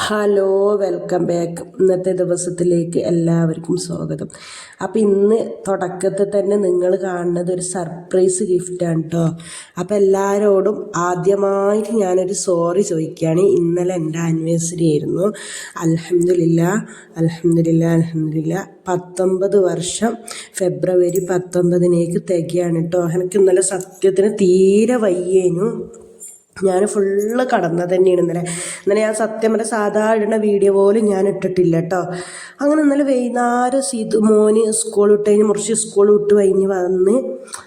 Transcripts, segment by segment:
Hello welcome back ഇന്നത്തെ ദിവസത്തിലേക്ക് എല്ലാവർക്കും സ്വാഗതം. അപ്പം ഇന്ന് തുടക്കത്തിൽ തന്നെ നിങ്ങൾ കാണുന്നത് ഒരു സർപ്രൈസ് ഗിഫ്റ്റാണ് കേട്ടോ അപ്പം എല്ലാവരോടും ആദ്യമായിട്ട് ഞാനൊരു സോറി ചോദിക്കുകയാണ്. ഇന്നലെ എന്റെ ആനിവേഴ്സറി ആയിരുന്നു. അലഹമില്ല അലഹമില്ല അലഹമില്ല പത്തൊമ്പത് വർഷം ഫെബ്രുവരി പത്തൊമ്പതിനേക്ക് തികയാണ് കേട്ടോ എനിക്ക് ഇന്നലെ സത്യത്തിന് തീരെ വയ്യേനു. ഞാൻ ഫുള്ള് കടന്നത് തന്നെയാണ് ഇന്നലെ. ഇന്നലെ ഞാൻ സത്യം പറഞ്ഞ സാധാരണ വീഡിയോ പോലും ഞാൻ ഇട്ടിട്ടില്ല കേട്ടോ അങ്ങനെ ഇന്നലെ വൈകുന്നേരം സീതു മോന് സ്കൂൾ വിട്ട് കഴിഞ്ഞ് മുറിച്ച് സ്കൂൾ വിട്ട് കഴിഞ്ഞ് വന്ന്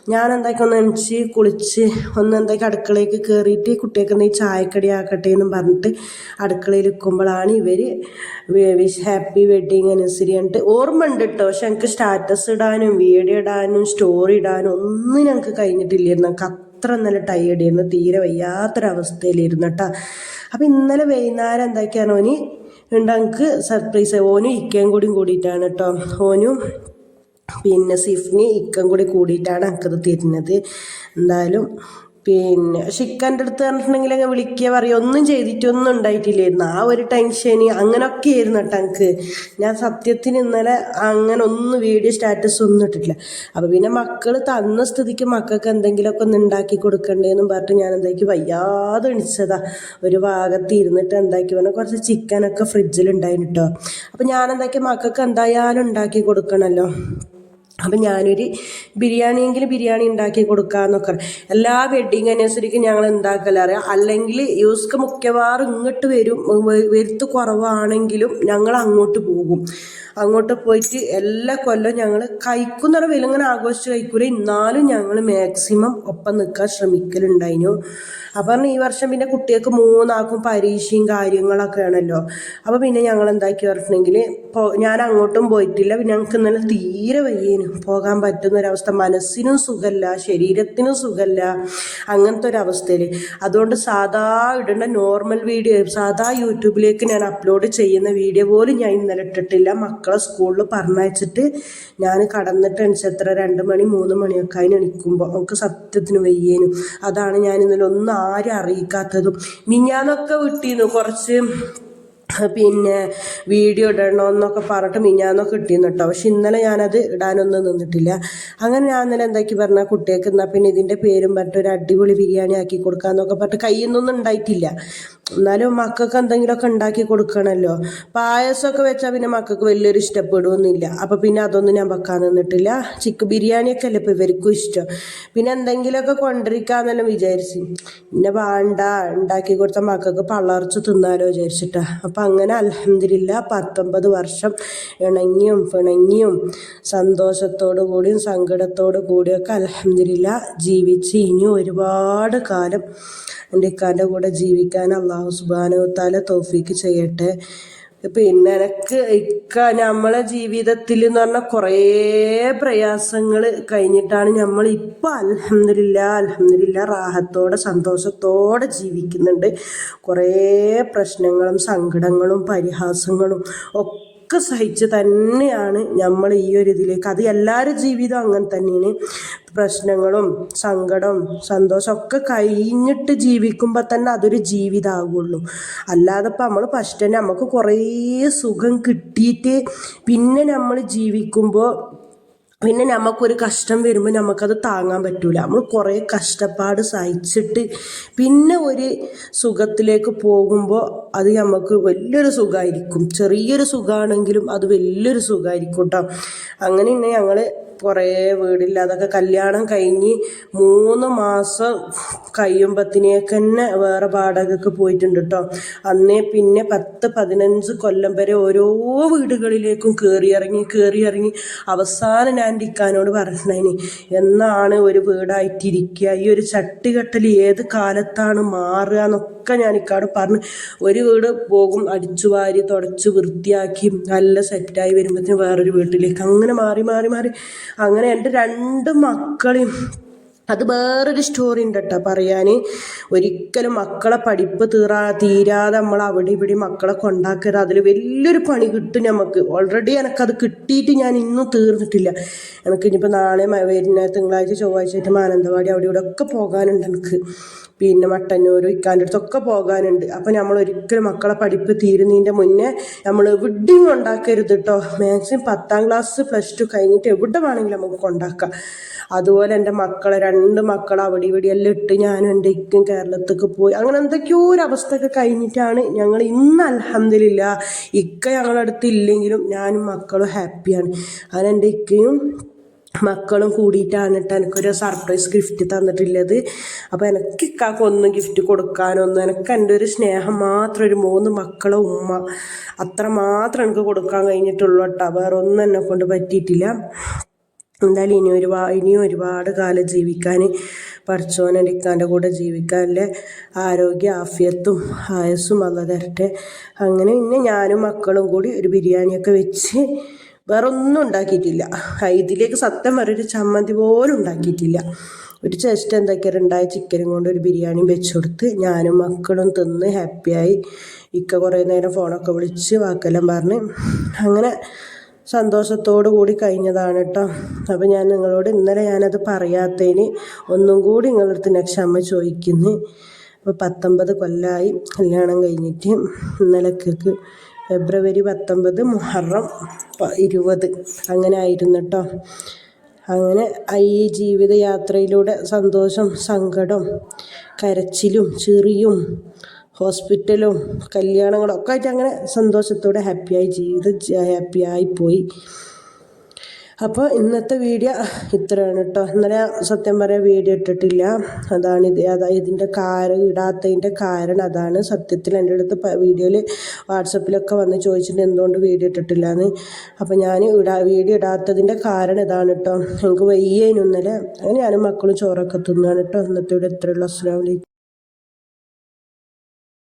ഞാൻ എന്താക്കി ഒന്ന് എണിച്ച് കുളിച്ച് ഒന്ന് എന്താക്കി അടുക്കളയ്ക്ക് കയറിയിട്ട് കുട്ടികൾക്ക് എന്തെങ്കിലും ചായക്കടി ആക്കട്ടെ എന്നും പറഞ്ഞിട്ട് അടുക്കളയിൽ നിൽക്കുമ്പോഴാണ് ഇവർ വിഷ് ഹാപ്പി വെഡ്ഡിങ് അനുസരി പറഞ്ഞിട്ട് ഓർമ്മ ഉണ്ട് കേട്ടോ പക്ഷെ എനിക്ക് സ്റ്റാറ്റസ് ഇടാനും വീഡിയോ ഇടാനും സ്റ്റോറി ഇടാനും ഒന്നും ഞങ്ങൾക്ക് കഴിഞ്ഞിട്ടില്ലായിരുന്നു. അത്ര നല്ല ടയേർഡ് ആയിരുന്നു തീരെ വയ്യാത്തൊരവസ്ഥയിലിരുന്നു അപ്പം ഇന്നലെ വൈകുന്നേരം എന്താക്കിയാണ് ഓന് ഉണ്ട് സർപ്രൈസ് ഓനും ഇക്കയും കൂടിയും കൂടിയിട്ടാണ് കേട്ടോ ഓനും പിന്നെ സിഫ്നി ഇക്കം കൂടി കൂടിയിട്ടാണ് എനിക്കത് തിരിഞ്ഞത് എന്തായാലും പിന്നെ ഷിക്കന്റെ അടുത്ത് പറഞ്ഞിട്ടുണ്ടെങ്കിൽ അങ്ങ് വിളിക്കുക പറയുക ഒന്നും ചെയ്തിട്ടൊന്നും ഉണ്ടായിട്ടില്ലായിരുന്നു. ആ ഒരു ടെൻഷന് അങ്ങനെയൊക്കെ ആയിരുന്നു കേട്ടോ എനിക്ക്. ഞാൻ സത്യത്തിന് ഇന്നലെ അങ്ങനെ ഒന്നും വീഡിയോ സ്റ്റാറ്റസ് ഒന്നും ഇട്ടിട്ടില്ല. അപ്പോൾ പിന്നെ മക്കൾ തന്ന സ്ഥിതിക്ക് മക്കൾക്ക് എന്തെങ്കിലുമൊക്കെ ഒന്ന് ഉണ്ടാക്കി കൊടുക്കണ്ടേന്നും പറഞ്ഞിട്ട് ഞാൻ എന്താക്കി വയ്യാതെ എണിച്ചതാ. ഒരു ഭാഗത്ത് ഇരുന്നിട്ട് എന്താക്കി പറഞ്ഞാൽ കുറച്ച് ചിക്കനൊക്കെ ഫ്രിഡ്ജിലുണ്ടായിരുന്നു കേട്ടോ അപ്പോൾ ഞാൻ എന്താക്കി മക്കൾക്ക് എന്തായാലും ഉണ്ടാക്കി കൊടുക്കണമല്ലോ അപ്പം ഞാനൊരു ബിരിയാണിയെങ്കിൽ ബിരിയാണി ഉണ്ടാക്കി കൊടുക്കാമെന്നൊക്കെ എല്ലാ വെഡ്ഡിങ് അനുസരിച്ച് ഞങ്ങൾ ഉണ്ടാക്കലറിയാം അല്ലെങ്കിൽ യൂസ്ക്ക് മിക്കവാറും ഇങ്ങോട്ട് വരും വരുത്ത് കുറവാണെങ്കിലും ഞങ്ങൾ അങ്ങോട്ട് പോകും. അങ്ങോട്ട് പോയിട്ട് എല്ലാ കൊല്ലം ഞങ്ങൾ കഴിക്കുന്ന വിലങ്ങനെ ആഘോഷിച്ച് കഴിക്കൂല? എന്നാലും ഞങ്ങൾ മാക്സിമം ഒപ്പം നിൽക്കാൻ ശ്രമിക്കലുണ്ടായിരുന്നു അപ്പം ഈ വർഷം പിന്നെ കുട്ടികൾക്ക് മൂന്നാക്കും പരീക്ഷയും കാര്യങ്ങളൊക്കെ ആണല്ലോ. അപ്പോൾ പിന്നെ ഞങ്ങൾ എന്താക്കി പറഞ്ഞിട്ടുണ്ടെങ്കിൽ ഞാൻ അങ്ങോട്ടും പോയിട്ടില്ല. പിന്നെ ഞങ്ങൾക്ക് ഇന്നലെ തീരെ വയ്യേനും. പോകാൻ പറ്റുന്ന ഒരവസ്ഥ മനസ്സിനും സുഖമല്ല ശരീരത്തിനും സുഖമല്ല അങ്ങനത്തെ ഒരു അതുകൊണ്ട് സാധാ ഇടേണ്ട നോർമൽ വീഡിയോ സാധാ യൂട്യൂബിലേക്ക് ഞാൻ അപ്ലോഡ് ചെയ്യുന്ന വീഡിയോ പോലും ഞാൻ ഇന്നലെ ഇട്ടിട്ടില്ല. മക്കളെ സ്കൂളിൽ പറഞ്ഞയച്ചിട്ട് ഞാൻ കടന്നിട്ട് എണിച്ചെത്ര രണ്ട് മണി മൂന്ന് മണിയൊക്കെ അതിന് എണിക്കുമ്പോൾ നമുക്ക് സത്യത്തിന് വയ്യേനും. അതാണ് ഞാൻ ഇന്നലെ ഒന്നും ആരും അറിയിക്കാത്തതും. മിഞ്ഞാന്നൊക്കെ വിട്ടിരുന്നു കുറച്ച് പിന്നെ വീഡിയോ ഇടണമെന്നൊക്കെ പറഞ്ഞിട്ട് മിഞ്ഞാന്നൊക്കെ ഇട്ടിരുന്നു കേട്ടോ. പക്ഷെ ഇന്നലെ ഞാനത് ഇടാനൊന്നും നിന്നിട്ടില്ല. അങ്ങനെ ഞാൻ ഇന്നലെ എന്താക്കി പറഞ്ഞാൽ കുട്ടികൾക്ക് എന്നാൽ പിന്നെ ഇതിന്റെ പേരും പറഞ്ഞിട്ട് ഒരു അടിപൊളി ബിരിയാണി ആക്കി കൊടുക്കാമെന്നൊക്കെ പറഞ്ഞിട്ട് കയ്യിൽ നിന്നൊന്നും ഉണ്ടായിട്ടില്ല. എന്നാലും മക്കൾക്ക് എന്തെങ്കിലുമൊക്കെ ഉണ്ടാക്കി കൊടുക്കണമല്ലോ പായസമൊക്കെ വെച്ചാൽ പിന്നെ മക്കൾക്ക് വലിയൊരു ഇഷ്ടപ്പെടുകയൊന്നുമില്ല അപ്പോൾ പിന്നെ അതൊന്നും ഞാൻ വെക്കാൻ നിന്നിട്ടില്ല. ചിക്ക് ബിരിയാണിയൊക്കെ അല്ലേ ഇപ്പോൾ ഇവർക്കും ഇഷ്ടം. പിന്നെ എന്തെങ്കിലുമൊക്കെ കൊണ്ടിരിക്കാന്നെല്ലാം വിചാരിച്ചു. പിന്നെ വേണ്ട ഉണ്ടാക്കി കൊടുത്ത മക്കൾക്ക് പള്ളർച്ച് തിന്നാലോ വിചാരിച്ചിട്ടാ. അപ്പം അങ്ങനെ അലഹമില്ല പത്തൊമ്പത് വർഷം ഇണങ്ങിയും പിണങ്ങിയും സന്തോഷത്തോടു കൂടിയും സങ്കടത്തോടു കൂടിയൊക്കെ അലഹമില്ല ജീവിച്ച് ഇനി ഒരുപാട് കാലം എന്റെ ഇക്കാന്റെ കൂടെ ജീവിക്കാൻ അള്ളാഹു താല തോഫീക്ക് ചെയ്യട്ടെ. പിന്നെ എനക്ക് ഇക്ക നമ്മളെ ജീവിതത്തിൽ എന്ന് പറഞ്ഞാൽ കുറേ പ്രയാസങ്ങൾ കഴിഞ്ഞിട്ടാണ് നമ്മൾ ഇപ്പോൾ അലഹമില്ല അലഹമില്ല റാഹത്തോടെ സന്തോഷത്തോടെ ജീവിക്കുന്നുണ്ട്. കുറേ പ്രശ്നങ്ങളും സങ്കടങ്ങളും പരിഹാസങ്ങളും ഒക്കെ ഒക്കെ സഹിച്ച് തന്നെയാണ് നമ്മൾ ഈ ഒരു ഇതിലേക്ക്. അത് എല്ലാവരും ജീവിതം അങ്ങനെ തന്നെയാണ്. പ്രശ്നങ്ങളും സങ്കടം സന്തോഷമൊക്കെ കഴിഞ്ഞിട്ട് ജീവിക്കുമ്പോൾ തന്നെ അതൊരു ജീവിതമാകുള്ളൂ അല്ലാതെ ഇപ്പം നമ്മൾ ഫസ്റ്റ് തന്നെ നമുക്ക് കുറേ സുഖം കിട്ടിയിട്ട് പിന്നെ നമ്മൾ ജീവിക്കുമ്പോൾ പിന്നെ നമുക്കൊരു കഷ്ടം വരുമ്പോൾ നമുക്കത് താങ്ങാൻ പറ്റൂല. നമ്മൾ കുറേ കഷ്ടപ്പാട് സഹിച്ചിട്ട് പിന്നെ ഒരു സുഖത്തിലേക്ക് പോകുമ്പോൾ അത് നമുക്ക് വലിയൊരു സുഖമായിരിക്കും ചെറിയൊരു സുഖമാണെങ്കിലും അത് വലിയൊരു സുഖമായിരിക്കും കേട്ടോ അങ്ങനെ ഞങ്ങൾ കുറേ വീടില്ല. അതൊക്കെ കല്യാണം കഴിഞ്ഞ് മൂന്ന് മാസം കഴിയുമ്പത്തിനേക്ക് തന്നെ വേറെ വാടകയ്ക്ക് പോയിട്ടുണ്ട് കേട്ടോ അന്നേ പിന്നെ പത്ത് പതിനഞ്ച് കൊല്ലം വരെ ഓരോ വീടുകളിലേക്കും കയറി ഇറങ്ങി കയറി ഇറങ്ങി അവസാനം ഞാൻ ഇക്കാനോട് പറഞ്ഞതിന് എന്നാണ് ഒരു വീടായിട്ടിരിക്കുക. ഈ ഒരു ചട്ടുകെട്ടൽ ഏത് കാലത്താണ് മാറുക എന്നൊക്കെ ഞാൻ ഇക്കാട് പറഞ്ഞ്. ഒരു വീട് പോകും അടിച്ചു വാരി തുടച്ച് വൃത്തിയാക്കി നല്ല സെറ്റായി വരുമ്പോഴത്തേന് വേറൊരു വീട്ടിലേക്ക്. അങ്ങനെ മാറി മാറി മാറി. അങ്ങനെ എന്റെ രണ്ട് മക്കളെയും അത് വേറൊരു സ്റ്റോറി ഉണ്ട് കേട്ടോ പറയാൻ ഒരിക്കലും മക്കളെ പഠിപ്പ് തീറാ തീരാതെ നമ്മൾ അവിടെ ഇവിടെ മക്കളെ കൊണ്ടാക്കരുത്. അതിൽ വലിയൊരു പണി കിട്ടും നമുക്ക് ഓൾറെഡി എനിക്കത് കിട്ടിയിട്ട് ഞാൻ ഇന്നും തീർന്നിട്ടില്ല. എനിക്ക് ഇനിയിപ്പോൾ നാളെ വരുന്ന തിങ്കളാഴ്ച ചൊവ്വാഴ്ച മാനന്തവാടി അവിടെ ഇവിടെ ഒക്കെ പോകാനുണ്ട് എനിക്ക്. പിന്നെ മട്ടന്നൂർ ഇക്കാന്റെ അടുത്തൊക്കെ പോകാനുണ്ട്. അപ്പം നമ്മൾ ഒരിക്കലും മക്കളെ പഠിപ്പ് തീരുന്നതിന്റെ മുന്നേ നമ്മൾ എവിടെയും കൊണ്ടാക്കരുത് കേട്ടോ മാക്സിമം പത്താം ക്ലാസ് പ്ലസ് ടു കഴിഞ്ഞിട്ട് എവിടെ വേണമെങ്കിലും നമുക്ക് കൊണ്ടാക്കാം. അതുപോലെ എന്റെ മക്കളെ രണ്ട് മക്കൾ അവിടെ ഇവിടെ എല്ലാം ഇട്ട് ഞാനും എന്റെ ഇക്കും കേരളത്തേക്ക് പോയി. അങ്ങനെ എന്തൊക്കെയോ ഒരു അവസ്ഥയൊക്കെ കഴിഞ്ഞിട്ടാണ് ഞങ്ങൾ ഇന്ന് അലഹമില്ല ഇക്ക ഞങ്ങളുടെ അടുത്ത് ഇല്ലെങ്കിലും ഞാനും മക്കളും ഹാപ്പിയാണ് അങ്ങനെ എന്റെ ഇക്കയും മക്കളും കൂടിയിട്ടാണ് കേട്ടോ എനിക്കൊരു സർപ്രൈസ് ഗിഫ്റ്റ് തന്നിട്ടുള്ളത്. അപ്പോൾ എനിക്ക് ഇക്കാക്ക് ഒന്നും ഗിഫ്റ്റ് കൊടുക്കാനൊന്നും എനിക്ക് എന്റെ ഒരു സ്നേഹം മാത്രം ഒരു മൂന്ന് മക്കളും ഉമ്മ അത്ര മാത്രം എനിക്ക് കൊടുക്കാൻ കഴിഞ്ഞിട്ടുള്ളൂ കേട്ടോ വേറെ ഒന്നും എന്നെ കൊണ്ട് പറ്റിയിട്ടില്ല. എന്തായാലും ഇനി ഒരുപാട് ഇനിയും ഒരുപാട് കാലം ജീവിക്കാൻ പഠിച്ചോൻ ഇക്കാന്റെ കൂടെ ജീവിക്കാനുള്ള ആരോഗ്യ ആഫ്യത്തും ആയസ്സും അല്ല തരട്ടെ അങ്ങനെ പിന്നെ ഞാനും മക്കളും കൂടി ഒരു ബിരിയാണിയൊക്കെ വെച്ച് വേറെ ഒന്നും ഉണ്ടാക്കിയിട്ടില്ല. ഇതിലേക്ക് സത്യം വരെ ഒരു ചമ്മന്തി പോലും ഉണ്ടാക്കിയിട്ടില്ല. ഒരു ചെസ്റ്റ് എന്തൊക്കെയാണ് ഉണ്ടായ ചിക്കനും കൊണ്ട് ഒരു ബിരിയാണിയും വെച്ച് കൊടുത്ത് ഞാനും മക്കളും തിന്ന് ഹാപ്പിയായി ഇക്ക കുറേ നേരം ഫോണൊക്കെ വിളിച്ച് വാക്കെല്ലാം പറഞ്ഞ്. അങ്ങനെ സന്തോഷത്തോടു കൂടി കഴിഞ്ഞതാണ് കേട്ടോ അപ്പോൾ ഞാൻ നിങ്ങളോട് ഇന്നലെ ഞാനത് പറയാത്തതിന് ഒന്നും കൂടി നിങ്ങളുടെ അടുത്ത് ഞാൻ ക്ഷമ ചോദിക്കുന്നു. അപ്പോൾ പത്തൊമ്പത് കൊല്ലമായി കല്യാണം കഴിഞ്ഞിട്ട് ഇന്നലക്കേക്ക് ഫെബ്രുവരി പത്തൊമ്പത് മുഹറം ഇരുപത്. അങ്ങനെ ആയിരുന്നു കേട്ടോ അങ്ങനെ ഈ ജീവിതയാത്രയിലൂടെ സന്തോഷം സങ്കടം കരച്ചിലും ചിറിയും ഹോസ്പിറ്റലും കല്യാണങ്ങളും ഒക്കെ ആയിട്ട് അങ്ങനെ സന്തോഷത്തോടെ ഹാപ്പിയായി ജീവിതം ഹാപ്പിയായി പോയി. അപ്പോൾ ഇന്നത്തെ വീഡിയോ ഇത്രയാണ് കേട്ടോ ഇന്നലെ സത്യം പറയാൻ വീഡിയോ ഇട്ടിട്ടില്ല. അതാണ് ഇത് അതായത് ഇതിന്റെ കാരണം ഇടാത്തതിന്റെ കാരണം അതാണ്. സത്യത്തിൽ എന്റെ അടുത്ത് വീഡിയോയിൽ വാട്സപ്പിലൊക്കെ വന്ന് ചോദിച്ചിട്ട് എന്തുകൊണ്ട് വീഡിയോ ഇട്ടിട്ടില്ല എന്ന് അപ്പോൾ ഞാൻ ഇടാ വീഡിയോ ഇടാത്തതിന്റെ കാരണം ഇതാണ് കേട്ടോ എനിക്ക് വയ്യേനു ഇന്നലെ. അങ്ങനെ ഞാനും മക്കളും ചോറൊക്കെ തിന്നാണ് കേട്ടോ ഇന്നത്തെ ഇവിടെ ഇത്രയുള്ള. അസ്സലാമലൈക്കും